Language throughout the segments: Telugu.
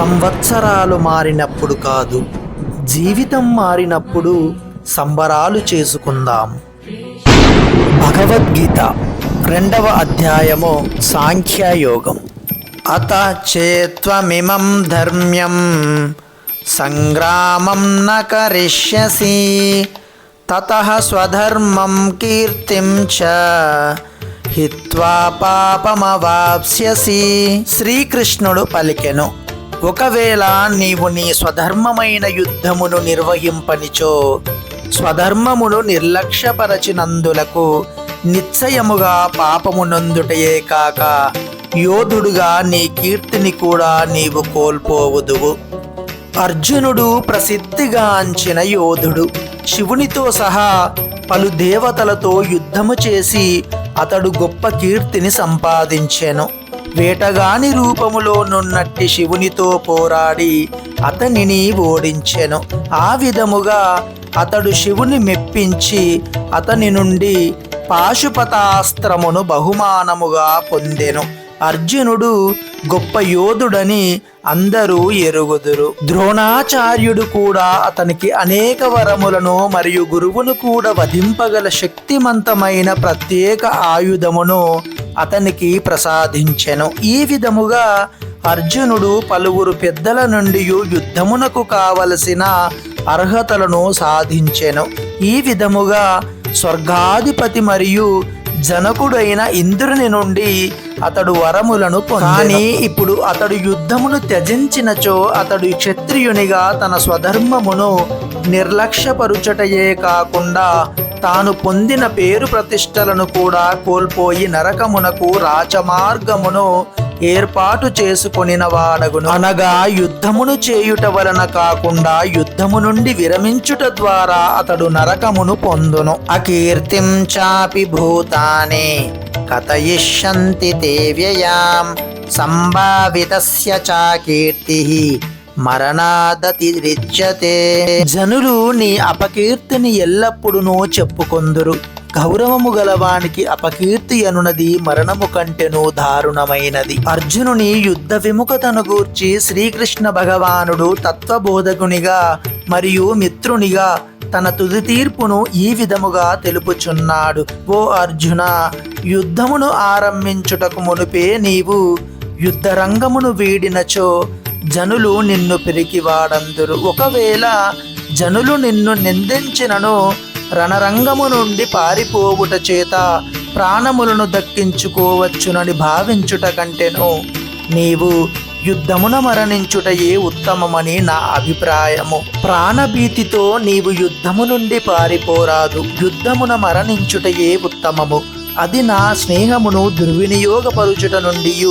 సంవత్సరాలు మారినప్పుడు కాదు జీవితం మారినప్పుడు సంబరాలు చేసుకుందాం. భగవద్గీత రెండవ అధ్యాయము సాంఖ్యయోగం. అత చేత్వమిమం ధర్మ్యం సంగ్రామం న కరిష్యసి తత స్వధర్మం కీర్తిం చ హిత్వా పాపమవాప్స్యసి. శ్రీకృష్ణుడు పలికెను. ఒకవేళ నీవు నీ స్వధర్మమైన యుద్ధమును నిర్వహింపనిచో స్వధర్మమును నిర్లక్ష్యపరచినందులకు నిశ్చయముగా పాపమునందుటయే కాక యోధుడుగా నీ కీర్తిని కూడా నీవు కోల్పోవుదువు. అర్జునుడు ప్రసిద్ధిగాంచిన యోధుడు శివునితో సహా పలు దేవతలతో యుద్ధము చేసి అతడు గొప్ప కీర్తిని సంపాదించెను. వేటగాని రూపములో నున్నట్టి శివునితో పోరాడి అతనిని ఓడించెను. ఆ విధముగా అతడు శివుని మెప్పించి అతని నుండి పాశుపతాస్త్రమును బహుమానముగా పొందెను. అర్జునుడు గొప్ప యోధుడని అందరూ ఎరుగుదురు. ద్రోణాచార్యుడు కూడా అతనికి అనేక వరములను మరియు గురువును కూడా వధింపగల శక్తిమంతమైన ప్రత్యేక ఆయుధమును అతనికి ప్రసాదించెను ఈ విధముగా అర్జునుడు పలువురు పెద్దల నుండి యుద్ధమునకు కావలసిన అర్హతలను సాధించెను ఈ విధముగా స్వర్గాధిపతి మరియు జనకుడైన ఇంద్రుని నుండి అతడు వరములను పొందెను. కానీ ఇప్పుడు అతడు యుద్ధమును త్యజించినచో అతడు క్షత్రియునిగా తన స్వధర్మమును నిర్లక్ష్యపరుచటయే కాకుండా తాను పొందిన పేరు ప్రతిష్టలను కూడా కోల్పోయి నరకమునకు రాచమార్గమును ఏర్పాటు చేసుకొనిన వాడగును. అనగా యుద్ధమును చేయుట వలన కాకుండా యుద్ధము నుండి విరమించుట ద్వారా అతడు నరకమును పొందును. అకీర్తిం చాపి భూతాని కథయిష్యంతి దేవ్యయాం సంభావితస్య చాకీర్తి మరణాదతిరిచ్యతే జనులు నీ అపకీర్తిని ఎల్లప్పుడూ చెప్పుకొందురు. గౌరవము గలవానికి అపకీర్తి అనునది మరణము కంటెను దారుణమైనది. అర్జునుని యుద్ధ విముఖతను గూర్చి శ్రీకృష్ణ భగవానుడు తత్వబోధకునిగా మరియు మిత్రునిగా తన తుది తీర్పును ఈ విధముగా తెలుపుచున్నాడు. ఓ అర్జున యుద్ధమును ఆరంభించుటకు మునుపే నీవు యుద్ధరంగమును వీడినచో జనులు నిన్ను పిరికివాడందురు. ఒకవేళ జనులు నిన్ను నిందించినను రణరంగము నుండి పారిపోవుట చేత ప్రాణములను దక్కించుకోవచ్చునని భావించుట కంటేను. నీవు యుద్ధమున మరణించుటయే ఉత్తమమని నా అభిప్రాయము. ప్రాణభీతితో నీవు యుద్ధము నుండి పారిపోరాదు. యుద్ధమున మరణించుటయే ఉత్తమము. అది నా స్నేహమును దుర్వినియోగపరుచుట నుండి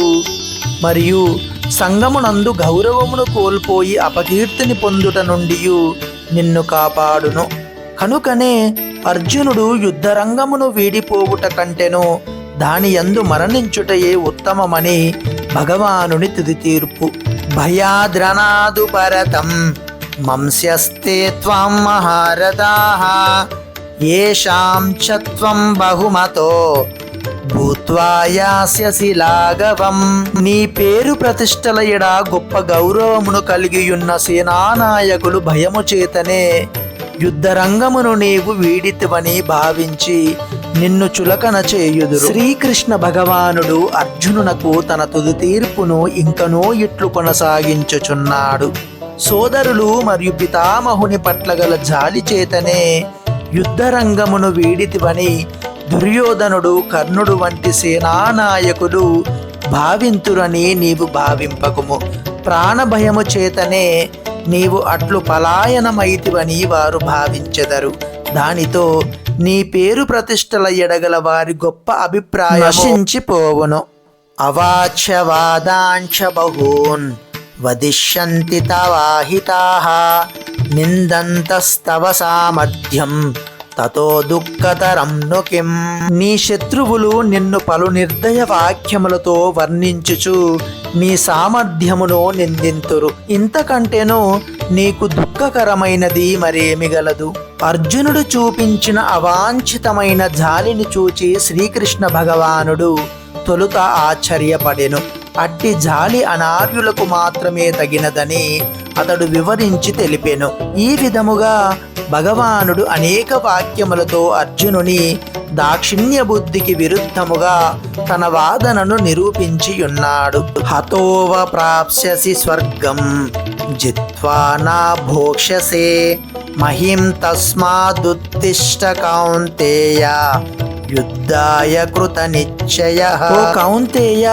మరియు సంగమునందు గౌరవమును కోల్పోయి అపకీర్తిని పొందుట నుండి నిన్ను కాపాడును. కనుకనే అర్జునుడు యుద్ధరంగమును వీడిపోవుట కంటెను దాని యందు మరణించుటయే ఉత్తమమని భగవానుని తుది తీర్పు భయాద్రనాదు పరతం మంస్యస్తే త్వం మహారథాః. ఏషాం చ త్వం బహుమతో భూత్వా యాస్యసి లాఘవం. నీ పేరు ప్రతిష్టల ఎడ గొప్ప గౌరవమును కలిగియున్న సేనానాయకులు భయము చేతనే యుద్ధరంగమును నీవు వీడితివని భావించి నిన్ను చులకన చేయుదు శ్రీకృష్ణ భగవానుడు అర్జునునకు తన తుది తీర్పును ఇంకనో ఇట్లు కొనసాగించుచున్నాడు. సోదరులు మరియు పితామహుని పట్ల గల జాలి చేతనే యుద్ధరంగమును వీడితివని దుర్యోధనుడు కర్ణుడు వంటి సేనానాయకులు భావింతురని నీవు భావింపకుము. ప్రాణభయము చేతనే నీవు అట్లు పలాయనమైతివని వారు భావించెదరు. దానితో నీ పేరు ప్రతిష్టల ఎడగల వారి గొప్ప అభిప్రాయం నశించిపోవును. అవాచ్యవాదాంశ బహూన్. వదిష్యంతి తవాహితాః నిందంతస్తవ సామర్థ్యం. తతో దుఃఖతరం నుకిం. నీ శత్రువులు నిన్ను పలు నిర్దయ వాక్యములతో వర్ణించుచు నీ సామర్థ్యమును నిందింతురు. ఇంతకంటేను నీకు దుఃఖకరమైనది మరేమి గలదు. అర్జునుడు చూపించిన అవాంఛితమైన జాలిని చూచి శ్రీకృష్ణ భగవానుడు తొలుత ఆశ్చర్యపడెను. అట్టి జాలి అనార్యులకు మాత్రమే తగినదని అతడు వివరించి తెలిపెను. ఈ విధముగా భగవానుడు అనేక వాక్యములతో అర్జునుని దాక్షిణ్య బుద్ధికి విరుద్ధముగా తన వాదనను నిరూపించి ఉన్నాడు హతోవ ప్రాప్స్యసి స్వర్గం జిత్వా నా భోక్ష్యసే మహిం తస్మాదుత్తిష్ట కౌంతేయ యుద్ధాయ కృత నిశ్చయ కౌంతేయ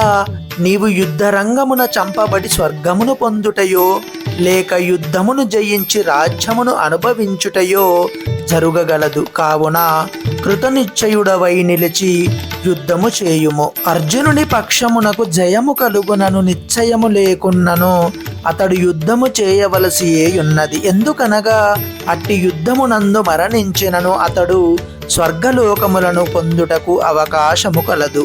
నీవు యుద్ధరంగమున చంపబడి స్వర్గమును పొందుటయో లేక యుద్ధమును జయించి రాజ్యమును అనుభవించుటయో జరుగగలదు. కావున కృతనిశ్చయుడవై నిలిచి యుద్ధము చేయుము. అర్జునుని పక్షమునకు జయము కలుగునను నిశ్చయము లేకున్నను అతడు యుద్ధము చేయవలసి ఉన్నది ఎందుకనగా అట్టి యుద్ధమునందు మరణించినను అతడు స్వర్గలోకములను పొందుటకు అవకాశము కలదు.